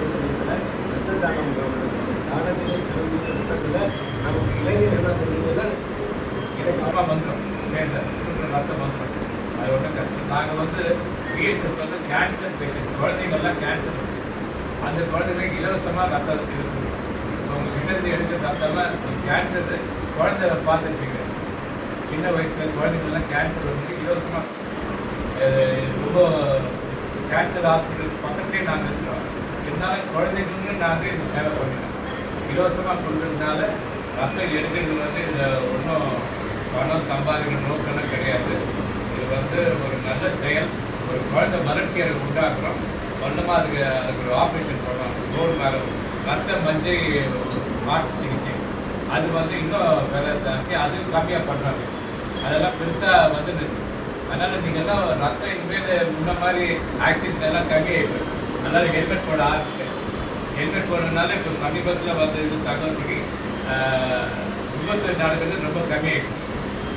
அதே சமயத்தில் ரத்த தானம் தானத்திலே சிறந்த ரத்தத்தில் நமக்கு இளைஞர்களாக அந்த எனக்கு அப்பா மந்திரம் சேர்ந்த ரத்த மந்திரம். அது ஒன்றும் கஷ்டம். நாங்கள் வந்து பிஹெச்எஸ் வந்து கேன்சர் பேஷண்ட் குழந்தைங்கள்லாம் கேன்சர் அந்த குழந்தைங்களுக்கு இலவசமாக ரத்தம் இருக்கு. இப்போ உங்கள் கிட்டேருந்து எடுக்கிற ரத்தம்லாம் கேன்சர் குழந்தை பார்த்துருப்பீங்க. சின்ன வயசில் குழந்தைங்கள்லாம் கேன்சர் வந்து இலவசமாக ரொம்ப கேன்சர் ஹாஸ்பிட்டல் பக்கத்துலேயே நாங்கள் இருக்கிறோம். இருந்தாலும் குழந்தைகளுக்கு நாங்கள் இது சேவை பண்ணுறோம் இலவசமாக கொடுக்கறதுனால மக்கள் எடுக்கிறது வந்து இதில் ஒன்றும் பணம் சம்பாதிக்கிற நோக்கம்லாம் கிடையாது. இது வந்து ஒரு நல்ல செயல். ஒரு குழந்தை வளர்ச்சியை உண்டாக்குறோம். ஒன்றுமா அதுக்கு அதுக்கு ஒரு ஆப்ரேஷன் பண்ணோம். தோல் மேலே ரத்த மஞ்சை மாற்று சிகிச்சை. அது வந்து இன்னும் விலை ஜாஸ்தி. அதுவும் கம்மியாக பண்ணுறாங்க. அதெல்லாம் பெருசாக வந்து அதனால் நீங்கள்லாம் ரத்தம் இனிமேல் முன்ன மாதிரி ஆக்சிடென்ட் எல்லாம் கம்மியாகிடும் எல்லாரும் ஹெல்மெட் போட ஆரம்பிச்சேன். ஹெல்மெட் போடுறதுனால இப்போ சமீபத்தில் வந்து இது தகவலுக்கு விபத்து நடக்கிறது ரொம்ப கம்மியாகிடுச்சு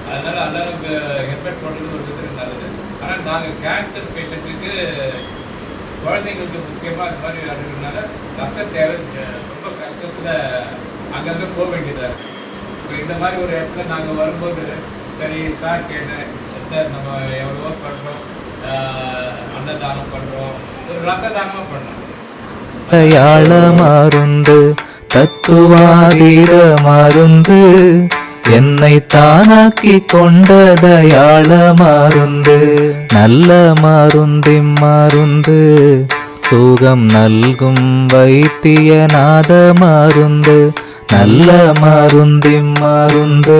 அதனால் எல்லாரும் ஹெல்மெட் போடுறது ஒரு விதத்துக்கு நல்லது. ஆனால் நாங்கள் கேன்சர் பேஷண்ட்டுக்கு குழந்தைங்களுக்கு முக்கியமாக அந்த மாதிரி நடக்கிறதுனால ரத்த தேவை ரொம்ப கஷ்டத்தில் அங்கங்கே போக வேண்டியதாக இருக்குது இப்போ இந்த மாதிரி ஒரு இடத்துல நாங்கள் வரும்போது சரி சார் கேட்டேன் சார் நம்ம எவ்வளவோ பண்ணுறோம் அன்னதானம் பண்ணுறோம் ஒரு ரத்த தானமாக பண்ணோம் மலையாள மருந்து தத்துவாதீர மருந்து என்னை தானாக்கி கொண்ட தயாள மருந்து நல்ல மருந்தி மருந்து சுகம் நல்கும் வைத்தியநாத மருந்து நல்ல மருந்தி மருந்து